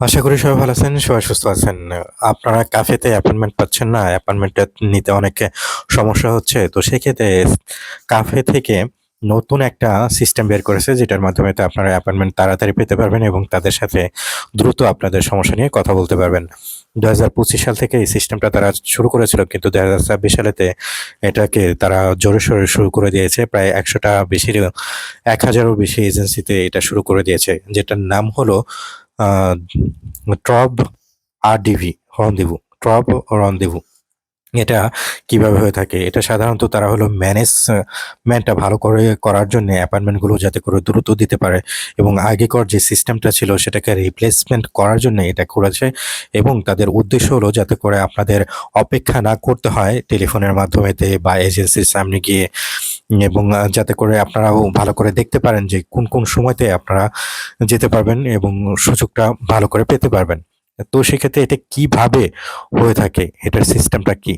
আশা করি সবাই ভালো আছেন, সবাই সুস্থ আছেন। আপনারা কাফেতে অ্যাপয়েন্টমেন্ট পাচ্ছেন না, অ্যাপয়েন্টমেন্টটা নিতে অনেকে সমস্যা হচ্ছে। তো সেক্ষেত্রে কাফে থেকে নতুন একটা সিস্টেম বের করেছে যেটার মাধ্যমে তো আপনারা অ্যাপয়েন্টমেন্ট তাড়াতাড়ি পেতে পারবেন এবং তাদের সাথে দ্রুত আপনাদের সমস্যা নিয়ে কথা বলতে পারবেন। ২০২৫ সাল থেকে এই সিস্টেমটা তারা শুরু করেছিল কিন্তু ২০২৬ সালেতে এটাকে তারা জোরে-সোরে শুরু করে দিয়েছে। প্রায় ১০০ টা বেশির ১,০০০ এরও বেশি এজেন্সিতে এটা শুরু করে দিয়েছে। যেটার নাম হলো ট্রব আরডিভি রন্দেভু ট্রব রন্দেভু। এটা কীভাবে হয়ে থাকে? এটা সাধারণত তারা হলো ম্যানেজমেন্টটা ভালো করে করার জন্যে অ্যাপয়েন্টমেন্টগুলো যাতে করে দ্রুত দিতে পারে এবং আগেকার যে সিস্টেমটা ছিল সেটাকে রিপ্লেসমেন্ট করার জন্য এটা করেছে এবং তাদের উদ্দেশ্য হলো যাতে করে আপনাদের অপেক্ষা না করতে হয় টেলিফোনের মাধ্যমেতে বা এজেন্সির সামনে গিয়ে এবং যাতে করে আপনারাও ভালো করে দেখতে পারেন যে কোন, কোন সময়তে আপনারা যেতে পারবেন এবং সুযোগটা ভালো করে পেতে পারবেন। তো সেক্ষেত্রে এটা কীভাবে হয়ে থাকে? এটার সিস্টেমটা কি?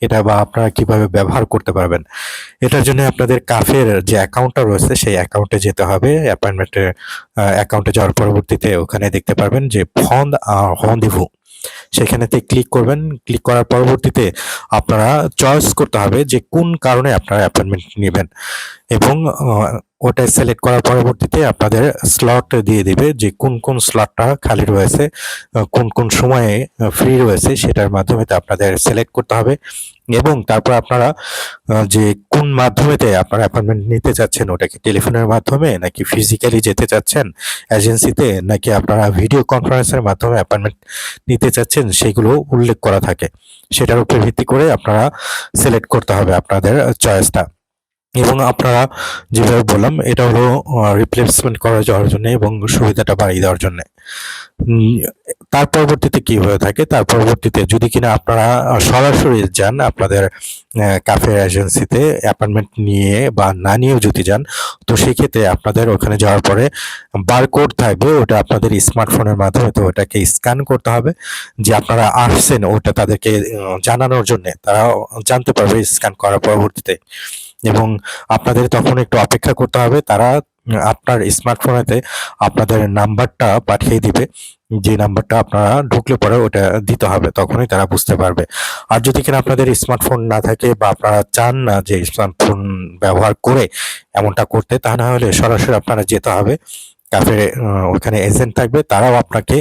এটা বা আপনারা কীভাবে ব্যবহার করতে পারবেন? এটার জন্য আপনাদের কাফের যে অ্যাকাউন্টটা রয়েছে সেই অ্যাকাউন্টে যেতে হবে। অ্যাপয়েন্টমেন্টের অ্যাকাউন্টে যাওয়ার পরবর্তীতে ওখানে দেখতে পারবেন যে ফন্দ আ রন্দেভু সেখানেতে ক্লিক করবেন। ক্লিক করার পরবর্তীতে আপনারা চয়েস করতে হবে যে কোন কারণে আপনারা অ্যাপয়েন্টমেন্ট নেবেন এবং ওটা সিলেক্ট করার পরবর্তীতে আপনাদের স্লট দিয়ে দিবে যে কোন, কোন স্লটটা খালি রয়েছে, কোন, কোন সময়ে ফ্রি রয়েছে সেটার মাধ্যমে আপনাদের সিলেক্ট করতে হবে এবং তারপর আপনারা যে কোন মাধ্যমেতে আপনারা অ্যাপয়েন্টমেন্ট নিতে চাচ্ছেন ওটাকে টেলিফোনের মাধ্যমে নাকি ফিজিক্যালি যেতে চাচ্ছেন এজেন্সিতে নাকি আপনারা ভিডিও কনফারেন্সের মাধ্যমে অ্যাপয়েন্টমেন্ট নিতে চাচ্ছেন সেগুলো উল্লেখ করা থাকে। সেটার উপর ভিত্তি করে আপনারা সিলেক্ট করতে হবে আপনাদের চয়েসটা এবং আপনারা যেভাবে বললাম এটা হলো রিপ্লেসমেন্ট করা যাওয়ার জন্য এবং সুবিধাটা বাড়িয়ে দেওয়ার জন্যে। তার পরবর্তীতে কি হয়ে থাকে? তার পরবর্তীতে যদি কিনা আপনারা সরাসরি যান আপনাদের ক্যাফে এজেন্সিতে অ্যাপয়েন্টমেন্ট নিয়ে বা না নিয়েও যদি যান, তো সেক্ষেত্রে আপনাদের ওখানে যাওয়ার পরে বারকোড থাকবে ওটা আপনাদের স্মার্টফোনের মাধ্যমে তো ওটাকে স্ক্যান করতে হবে যে আপনারা আসছেন ওটা তাদেরকে জানানোর জন্যে। তারা জানতে পারবে স্ক্যান করার পরবর্তীতে এবং আপনাদের তখন একটু অপেক্ষা করতে হবে। তারা আপনার স্মার্টফোনেতে আপনাদের নাম্বারটা পাঠিয়ে দিবে। যে নাম্বারটা আপনারা ঢুকলে পরে ওটা দিতে হবে। তখনই তারা বুঝতে পারবে। আর যদি কিনা আপনাদের স্মার্টফোন না থাকে বা আপনারা চান না যে স্মার্টফোন ব্যবহার করে এমনটা করতে, তা না হলে সরাসরি আপনারা যেতে হবে। ক্যাফে আ ওখানে এজেন্ট থাকবে তারাও আপনাকে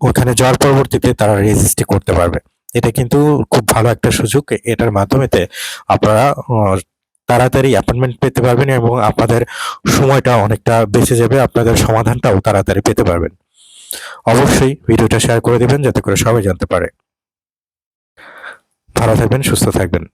ওখানে যাওয়ার পরবর্তীতে তারা রেজিস্ট্রি করতে পারবে। এটা কিন্তু খুব ভালো একটা সুযোগ। এটার মাধ্যমেতে আপনারা তাড়াতাড়ি অ্যাপয়েন্টমেন্ট পেতে পারবেন এবং আপনাদের সময়টা অনেকটা বেঁচে যাবে। আপনাদের সমাধানটাও তাড়াতাড়ি পেতে পারবেন। অবশ্যই ভিডিওটা শেয়ার করে দেবেন যাতে করে সবাই জানতে পারে। ভালো থাকবেন, সুস্থ থাকবেন।